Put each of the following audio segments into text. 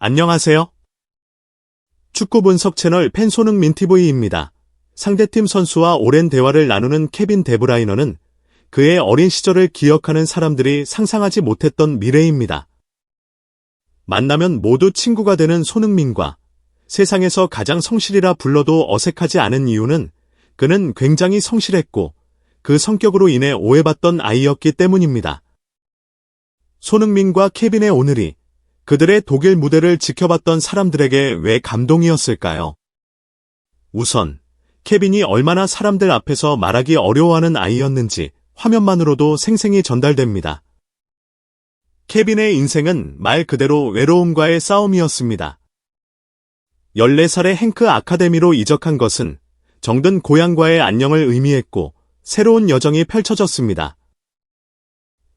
안녕하세요. 축구 분석 채널 팬소능 민티브이입니다. 상대팀 선수와 오랜 대화를 나누는 케빈 데브라이너는 그의 어린 시절을 기억하는 사람들이 상상하지 못했던 미래입니다. 만나면 모두 친구가 되는 손흥민과 세상에서 가장 성실이라 불러도 어색하지 않은 이유는 그는 굉장히 성실했고 그 성격으로 인해 오해받던 아이였기 때문입니다. 손흥민과 케빈의 오늘이 그들의 독일 무대를 지켜봤던 사람들에게 왜 감동이었을까요? 우선, 케빈이 얼마나 사람들 앞에서 말하기 어려워하는 아이였는지 화면만으로도 생생히 전달됩니다. 케빈의 인생은 말 그대로 외로움과의 싸움이었습니다. 14살에 행크 아카데미로 이적한 것은 정든 고향과의 안녕을 의미했고 새로운 여정이 펼쳐졌습니다.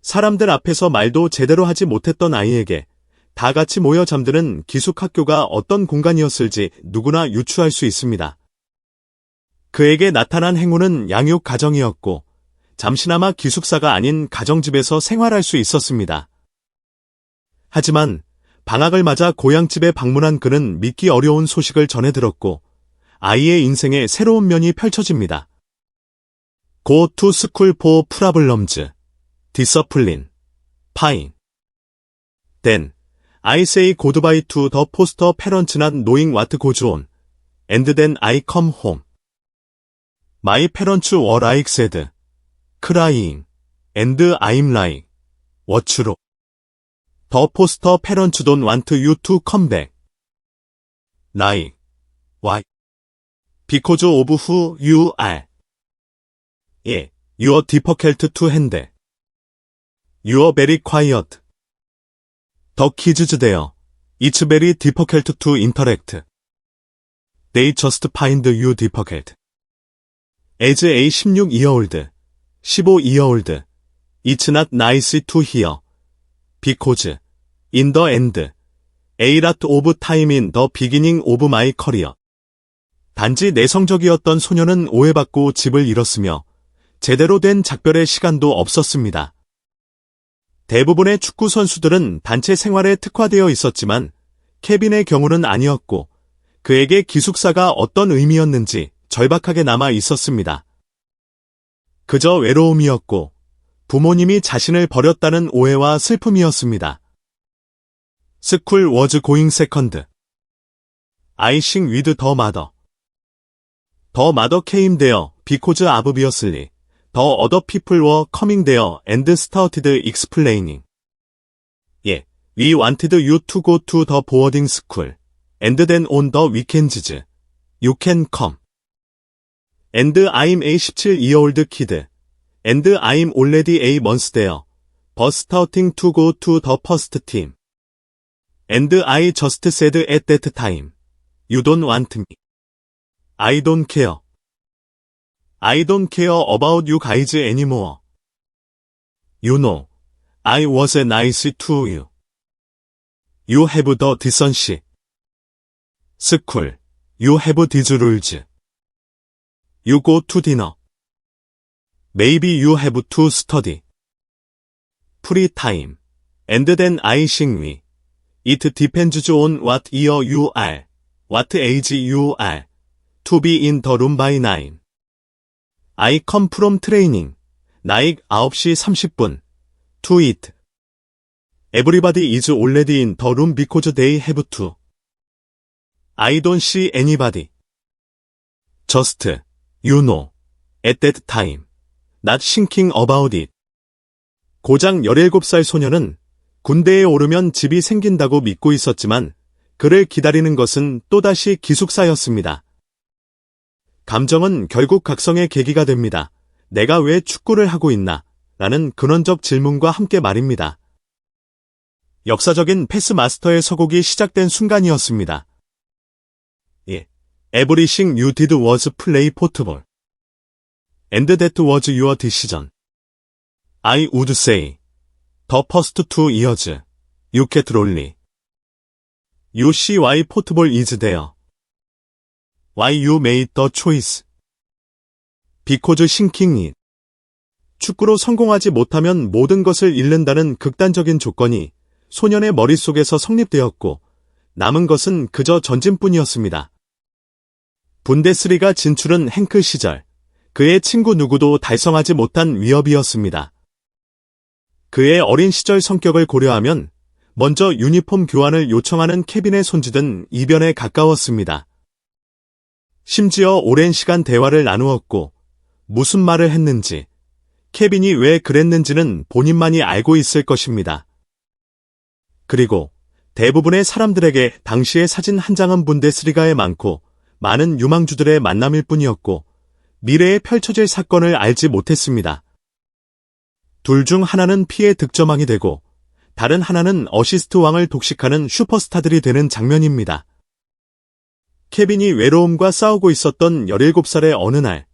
사람들 앞에서 말도 제대로 하지 못했던 아이에게 다 같이 모여 잠드는 기숙학교가 어떤 공간이었을지 누구나 유추할 수 있습니다. 그에게 나타난 행운은 양육 가정이었고 잠시나마 기숙사가 아닌 가정집에서 생활할 수 있었습니다. 하지만 방학을 맞아 고향집에 방문한 그는 믿기 어려운 소식을 전해 들었고 아이의 인생에 새로운 면이 펼쳐집니다. Go to school for problems. discipline. fine. Then, I say goodbye to the foster parents not knowing what goes on. And then I come home. My parents were like sad. crying. And I'm like, what's wrong? The foster parents don't want you to come back. Like, why? Because of who you are. 예, you're difficult to handle. You're very quiet. Kids there. It's very difficult to interact. They just find you difficult. As a 16-year-old, 15-year-old, it's not nice to hear. Because, in the end, a lot of time in the beginning of my career. 단지 내성적이었던 소녀는 오해받고 집을 잃었으며 제대로 된 작별의 시간도 없었습니다. 대부분의 축구 선수들은 단체 생활에 특화되어 있었지만 케빈의 경우는 아니었고 그에게 기숙사가 어떤 의미였는지 절박하게 남아 있었습니다. 그저 외로움이었고 부모님이 자신을 버렸다는 오해와 슬픔이었습니다. 스쿨 워즈 고잉 세컨드 아이싱 위드 더 마더 더 마더 케임 데어 비코즈 아브비어슬리 더 어더 피플 워 커밍 데어 앤드 스타우티드 익스플레이닝 예, we wanted you to go to the boarding school and then on the weekends you can come and I'm a 17-year-old kid and I'm already a month there but starting to go to the first team and I just said at that time you don't want me I don't care I don't care about you guys anymore. You know, I was nice to you. You have the decency. School, you have these rules. You go to dinner. Maybe you have to study. Free time. And then I sing me. It depends on what year you are, what age you are, to be in the room by nine. Come from training. 나익 9시 30분. To it. Everybody is already in the room because they have to. I don't see anybody. Just, you know, at that time. Not thinking about it. 고작 17살 소녀는 군대에 오르면 집이 생긴다고 믿고 있었지만 그를 기다리는 것은 또다시 기숙사였습니다. 감정은 결국 각성의 계기가 됩니다. 내가 왜 축구를 하고 있나? 라는 근원적 질문과 함께 말입니다. 역사적인 패스 마스터의 서곡이 시작된 순간이었습니다. 예. Everything you did was play football. And that was your decision. I would say. The first two years. You get lonely. You see why football is there. Why you made the choice? Because sinking it. 축구로 성공하지 못하면 모든 것을 잃는다는 극단적인 조건이 소년의 머릿속에서 성립되었고 남은 것은 그저 전진뿐이었습니다. 분데스리가 진출은 행크 시절, 그의 친구 누구도 달성하지 못한 위협이었습니다. 그의 어린 시절 성격을 고려하면 먼저 유니폼 교환을 요청하는 케빈의 손짓은 이변에 가까웠습니다. 심지어 오랜 시간 대화를 나누었고 무슨 말을 했는지 케빈이 왜 그랬는지는 본인만이 알고 있을 것입니다. 그리고 대부분의 사람들에게 당시의 사진 한 장은 분데스리가에 많고 많은 유망주들의 만남일 뿐이었고 미래에 펼쳐질 사건을 알지 못했습니다. 둘 중 하나는 피해 득점왕이 되고 다른 하나는 어시스트 왕을 독식하는 슈퍼스타들이 되는 장면입니다. 케빈이 외로움과 싸우고 있었던 17살의 어느 날,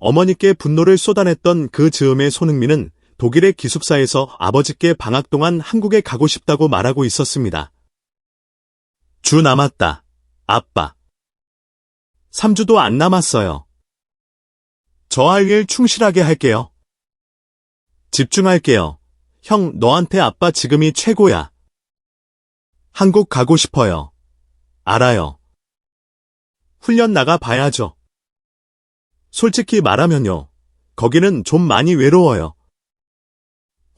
어머니께 분노를 쏟아냈던 그 즈음에 손흥민은 독일의 기숙사에서 아버지께 방학 동안 한국에 가고 싶다고 말하고 있었습니다. 주 남았다. 아빠. 3주도 안 남았어요. 저 할 일 충실하게 할게요. 집중할게요. 형, 너한테 아빠 지금이 최고야. 한국 가고 싶어요. 알아요. 훈련 나가 봐야죠. 솔직히 말하면요. 거기는 좀 많이 외로워요.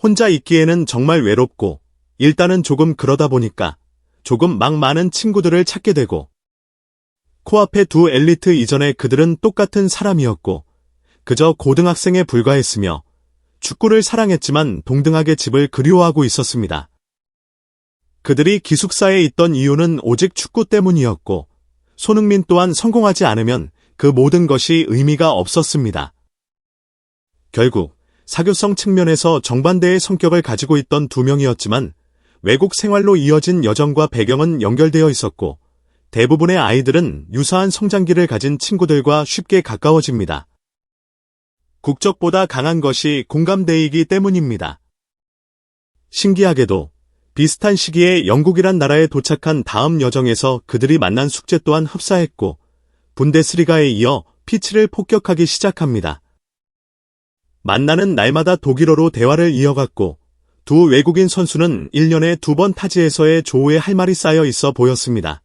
혼자 있기에는 정말 외롭고, 일단은 조금 그러다 보니까, 조금 막 많은 친구들을 찾게 되고, 코앞에 두 엘리트 이전에 그들은 똑같은 사람이었고, 그저 고등학생에 불과했으며, 축구를 사랑했지만 동등하게 집을 그리워하고 있었습니다. 그들이 기숙사에 있던 이유는 오직 축구 때문이었고, 손흥민 또한 성공하지 않으면 그 모든 것이 의미가 없었습니다. 결국 사교성 측면에서 정반대의 성격을 가지고 있던 두 명이었지만 외국 생활로 이어진 여정과 배경은 연결되어 있었고 대부분의 아이들은 유사한 성장기를 가진 친구들과 쉽게 가까워집니다. 국적보다 강한 것이 공감대이기 때문입니다. 신기하게도 비슷한 시기에 영국이란 나라에 도착한 다음 여정에서 그들이 만난 숙제 또한 흡사했고 분데스리가에 이어 피치를 폭격하기 시작합니다. 만나는 날마다 독일어로 대화를 이어갔고 두 외국인 선수는 1년에 두 번 타지에서의 조우에 할 말이 쌓여 있어 보였습니다.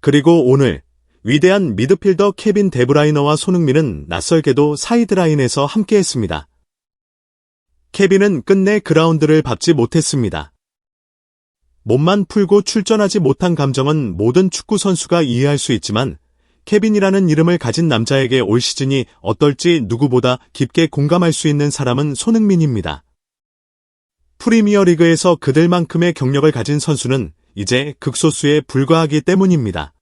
그리고 오늘 위대한 미드필더 케빈 데브라이너와 손흥민은 낯설게도 사이드라인에서 함께했습니다. 케빈은 끝내 그라운드를 밟지 못했습니다. 몸만 풀고 출전하지 못한 감정은 모든 축구 선수가 이해할 수 있지만 케빈이라는 이름을 가진 남자에게 올 시즌이 어떨지 누구보다 깊게 공감할 수 있는 사람은 손흥민입니다. 프리미어리그에서 그들만큼의 경력을 가진 선수는 이제 극소수에 불과하기 때문입니다.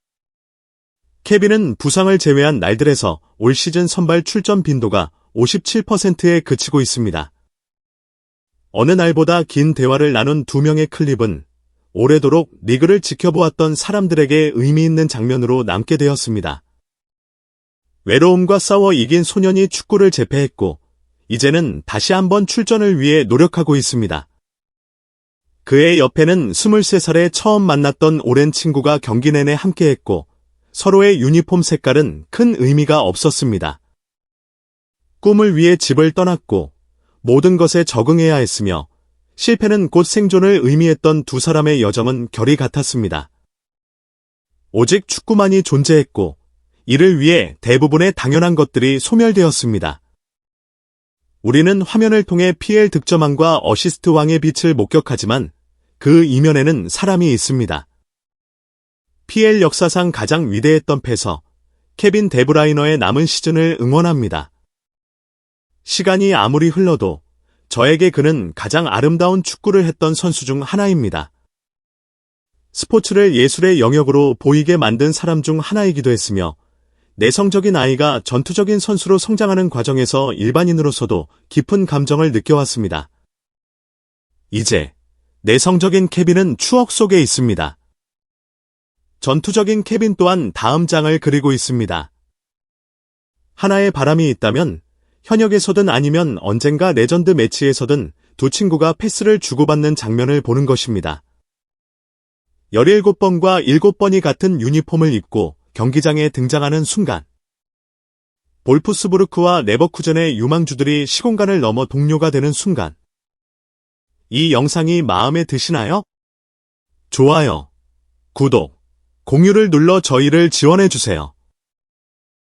케빈은 부상을 제외한 날들에서 올 시즌 선발 출전 빈도가 57%에 그치고 있습니다. 어느 날보다 긴 대화를 나눈 두 명의 클립은 오래도록 리그를 지켜보았던 사람들에게 의미 있는 장면으로 남게 되었습니다. 외로움과 싸워 이긴 소년이 축구를 재패했고, 이제는 다시 한번 출전을 위해 노력하고 있습니다. 그의 옆에는 23살에 처음 만났던 오랜 친구가 경기 내내 함께했고, 서로의 유니폼 색깔은 큰 의미가 없었습니다. 꿈을 위해 집을 떠났고 모든 것에 적응해야 했으며 실패는 곧 생존을 의미했던 두 사람의 여정은 결이 같았습니다. 오직 축구만이 존재했고 이를 위해 대부분의 당연한 것들이 소멸되었습니다. 우리는 화면을 통해 PL 득점왕과 어시스트 왕의 빛을 목격하지만 그 이면에는 사람이 있습니다. PL 역사상 가장 위대했던 패서 케빈 데브라이너의 남은 시즌을 응원합니다. 시간이 아무리 흘러도 저에게 그는 가장 아름다운 축구를 했던 선수 중 하나입니다. 스포츠를 예술의 영역으로 보이게 만든 사람 중 하나이기도 했으며 내성적인 아이가 전투적인 선수로 성장하는 과정에서 일반인으로서도 깊은 감정을 느껴왔습니다. 이제 내성적인 케빈은 추억 속에 있습니다. 전투적인 케빈 또한 다음 장을 그리고 있습니다. 하나의 바람이 있다면 현역에서든 아니면 언젠가 레전드 매치에서든 두 친구가 패스를 주고받는 장면을 보는 것입니다. 17번과 7번이 같은 유니폼을 입고 경기장에 등장하는 순간 볼프스부르크와 레버쿠젠의 유망주들이 시공간을 넘어 동료가 되는 순간 이 영상이 마음에 드시나요? 좋아요. 구독, 공유를 눌러 저희를 지원해주세요.